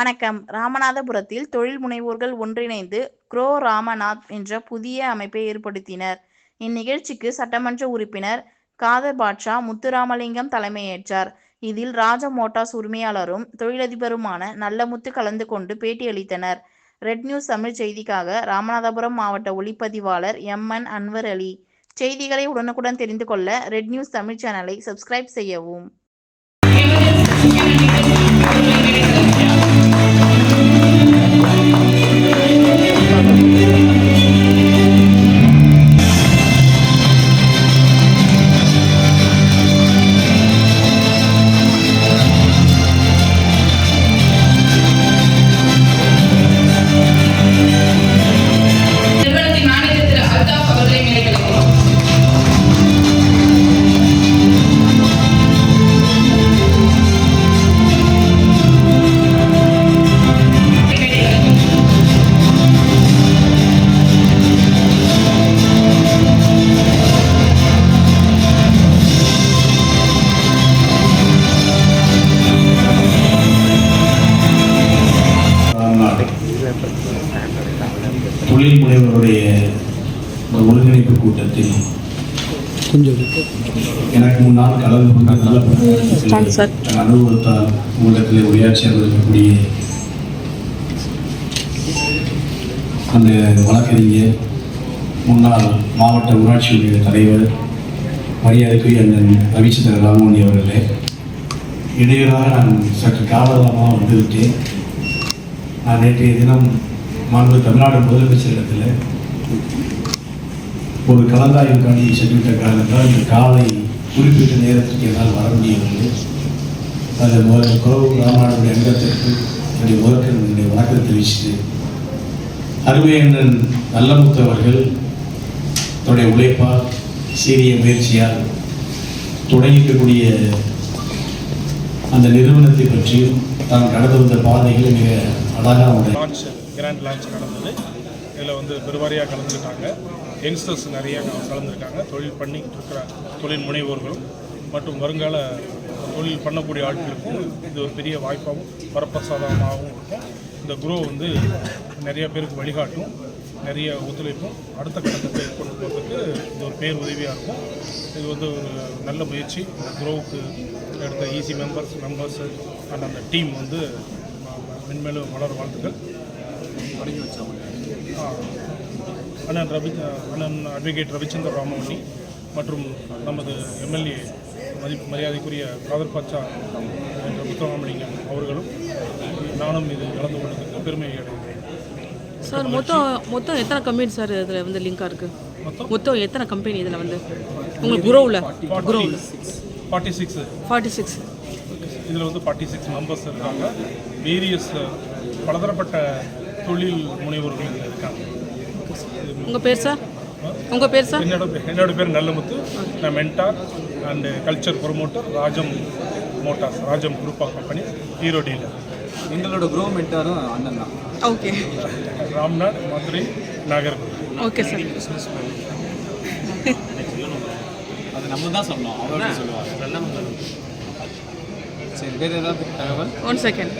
வணக்கம். ராமநாதபுரத்தில் தொழில் முனைவோர்கள் ஒன்றிணைந்து குரோ ராமநாத் என்ற புதிய அமைப்பை ஏற்படுத்தினர். இந்நிகழ்ச்சிக்கு சட்டமன்ற உறுப்பினர் காதர் பாட்ஷா முத்துராமலிங்கம் தலைமையேற்றார். இதில் ராஜ மோட்டார்ஸ் உரிமையாளரும் தொழிலதிபருமான நல்லமுத்து கலந்து கொண்டு பேட்டியளித்தனர். ரெட் நியூஸ் தமிழ் செய்திக்காக ராமநாதபுரம் மாவட்ட ஒளிப்பதிவாளர் எம். என். அன்வர் அலி. செய்திகளை உடனுக்குடன் தெரிந்து கொள்ள ரெட் நியூஸ் தமிழ் சேனலை சப்ஸ்கிரைப் செய்யவும். தொழில் முனைவருடைய ஒருங்கிணைப்பு கூட்டத்தில் எனக்கு முன்னால் கலந்து கொண்ட நல்ல அனுபவத்தால் உங்களிடத்தில் உரையாற்றி இருக்கக்கூடிய அந்த வழக்கறிஞர் முன்னாள் மாவட்ட ஊராட்சி ஒன்றிய தலைவர் மரியாதைக்குரிய அண்ணன் ரவிச்சந்திர ராமமணி அவர்களே இடையூறாக நான் சற்று காவலமாக வந்துவிட்டேன் நான் நேற்றைய தினம் மாண்பு தமிழ்நாடு முதலமைச்சரிடத்தில் ஒரு கலந்தாய்வுக்காண்டி சென்றுவிட்ட காரணத்தால் இந்த காலை குறிப்பிட்ட நேரத்திற்கு என்னால் வர முடியவில்லை. அந்த முதல் குறவு ராமநாடுடைய அங்கத்திற்கு என்னுடைய முதற்கு என்னுடைய வணக்கம் தெரிவிச்சுட்டு அருமையண்ணன் நல்லமுத்தவர்கள் தன்னுடைய உழைப்பால் சீரிய முயற்சியால் தொடங்கிக்கக்கூடிய அந்த நிறுவனத்தை பற்றியும் தான் கடந்து வந்த பாதைகள் மிக அழகாக உடைய கிராண்ட் லான்ச் நடந்தது. இதில் வந்து பெருவாரியாக கலந்துக்கிட்டாங்க. யங்ஸ்டர்ஸ் நிறைய கலந்துருக்காங்க தொழில் பண்ணிக்கிட்டு இருக்கிற தொழில் முனைவோர்களும் மற்றும் வருங்கால தொழில் பண்ணக்கூடிய ஆட்களுக்கும் இது ஒரு பெரிய வாய்ப்பாகவும் வரப்பிரசாதமாகவும் இருக்கும். இந்த குரோ வந்து நிறைய பேருக்கு வழிகாட்டும் நிறைய ஒத்துழைப்பும் அடுத்த கட்டத்தை கொண்டு போகிறதுக்கு இது ஒரு பேர் உதவியாக இருக்கும். இது வந்து ஒரு நல்ல முயற்சி. இந்த குரோவுக்கு எடுத்த ஈஸி மெம்பர்ஸ் மெம்பர்ஸு அண்ட் அந்த டீம் வந்து மென்மேலும் வளர வாழ்த்துக்கள். ஆ. அண்ணன் ரவி அண்ணன் அட்வொகேட் ரவிச்சந்திர ராமமணி மற்றும் நமது எம்எல்ஏ மதி மரியாதைக்குரிய காதர் பாட்சா என்ற முத்துராமலிங்கம் அவர்களும் நானும் இது கலந்து கொண்டதுக்கு பெருமை அடைகிறேன் சார் மொத்தம் மொத்தம் எத்தனை கம்பெனி சார் இதில் வந்து லிங்காக இருக்குது மொத்தம்? மொத்தம் எத்தனை கம்பெனி இதில் வந்து? உங்களுக்கு குரோவில்? குரோவில். ஃபார்ட்டி சிக்ஸ் ஃபார்ட்டி சிக்ஸ் இதில் வந்து ஃபார்ட்டி சிக்ஸ் மெம்பர்ஸ் இருக்காங்க. வேரியஸ் பலதரப்பட்ட தொழில் முனைவோர்கள் இருக்காங்க. உங்கள் பேர் சார் உங்கள் பேர் சார் என்னோட என்னோட பேர் நல்லமுத்து. நான் mentor and culture promoter Rajam motors Rajam group of company Hero dealer எங்களோட க்ரோ மென்டாரும் அண்ணன் தான். Okay. Ramnath Madurai Nagercoil. Okay sir அது நம்ம தான் சொல்லணும். அவர் சொல்லுவாங்க சரி வேறு ஏதாவது தகவல்? One second